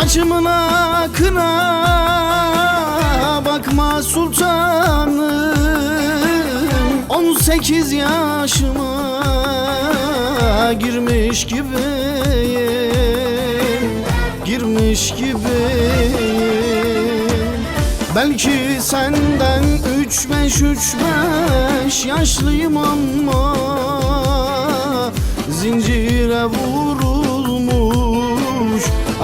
Saçımın akına bakma sultanım. 18 yaşıma girmiş gibiyim Girmiş gibiyim. Belki senden üç beş üç beş yaşlıyım ama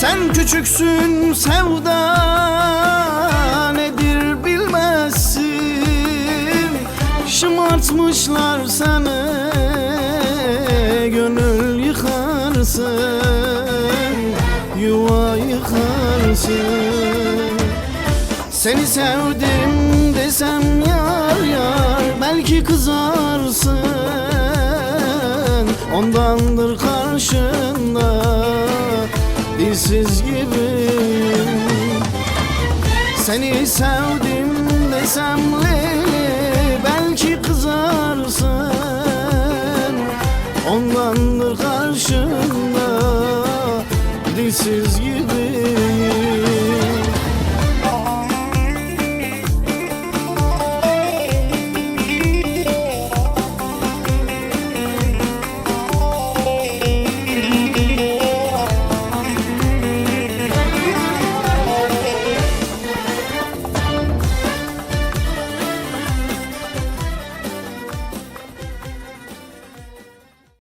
Sen küçüksün sevda nedir bilmezsin. Şımartmışlar seni gönül yıkarsın Yuva yıkarsın. Seni sevdim desem yar yar belki kızarsın. Ondandır karşında dilsiz gibi. Seni sevdim desem Leyli belki kızarsın. Ondandır karşında dilsiz gibi